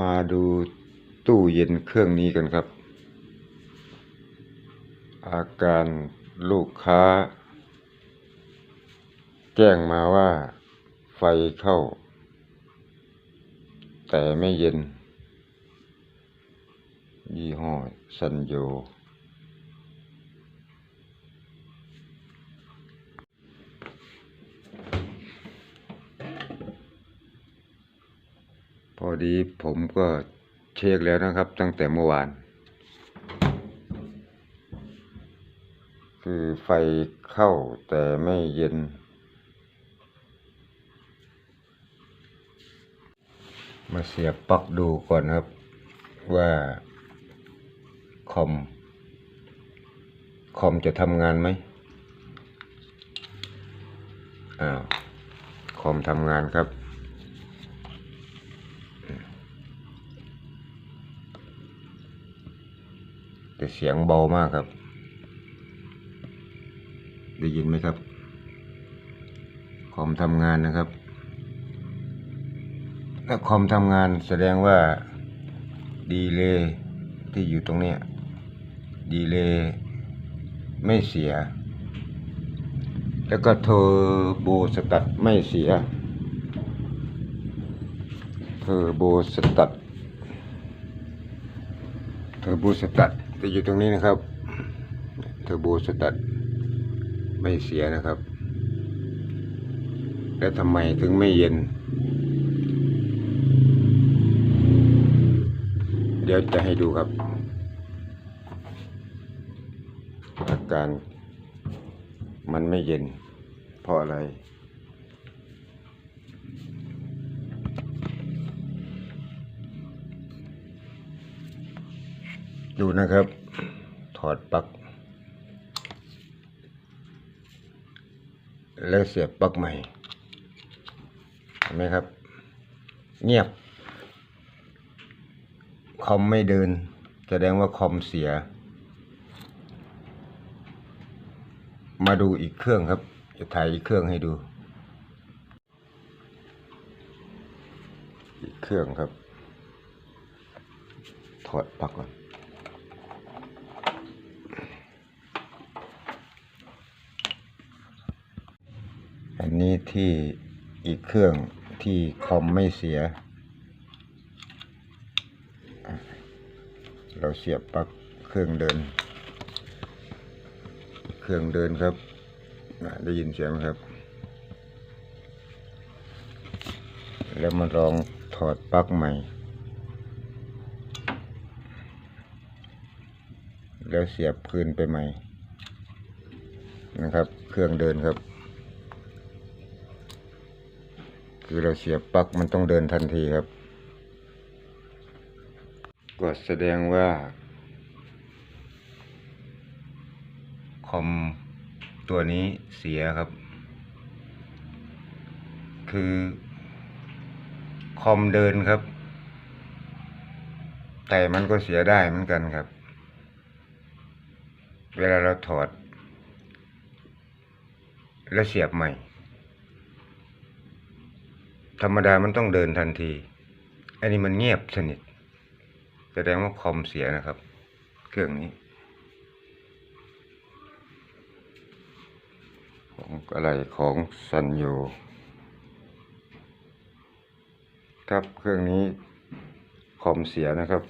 มาดูตู้เย็นเครื่องนี้กันครับ อาการลูกค้า แจ้งมาว่าไฟเข้า แต่ไม่เย็น ยี่ห้อซันโย พอดีผมก็เช็คแล้วนะครับ ตั้งแต่เมื่อวาน คือไฟเข้าแต่ไม่เย็น มาเสียบปลั๊กดูก่อนครับว่าคอม คอมจะทำงานไหมอ้าว คอมทำงานครับ แต่เสียงเบามากครับ ได้ยินไหมครับคอมทำงานนะครับถ้าคอมทำงานแสดงว่าดีเลย์ที่อยู่ตรงนี้ดีเลย์ไม่เสีย แล้วก็เทอร์โบสตัดไม่เสียเทอร์โบสตัดเทอร์โบสตัด จะอยู่ตรงนี้นะครับเทอร์โบสตัดไม่เสียนะครับ แล้วทำไมถึงไม่เย็น เดี๋ยวจะให้ดูครับ อาการมันไม่เย็นเพราะอะไร ดูนะครับ ถอดปลั๊กแล้วเสียบปลั๊กใหม่ เห็นไหมครับ เงียบ คอมไม่เดิน แสดงว่าคอมเสีย มาดูอีกเครื่องครับ จะถ่ายอีกเครื่องให้ดู อีกเครื่องครับ ถอดปลั๊กก่อน อันนี้ที่อีกเครื่องที่คอมไม่เสีย เราเสียบปลั๊กเครื่องเดิน เครื่องเดินครับนะได้ยินเสียงไหมครับ แล้วมาลองถอดปลั๊กใหม่ แล้วเสียบคืนไปใหม่ นะครับ เครื่องเดินครับ คือเราเสียบปลั๊กมันต้องเดินทันทีครับ ก็แสดงว่า คอมตัวนี้เสียครับ คือ คอมเดินครับ แต่มันก็เสียได้เหมือนกันครับ เวลาเราถอด แล้วเสียบใหม่ ธรรมดามันต้องเดินทันที อันนี้มันเงียบสนิท แสดงว่าคอมเสียนะครับ เครื่องนี้ ของอะไรของซันโยครับเครื่องนี้คอมเสียนะครับ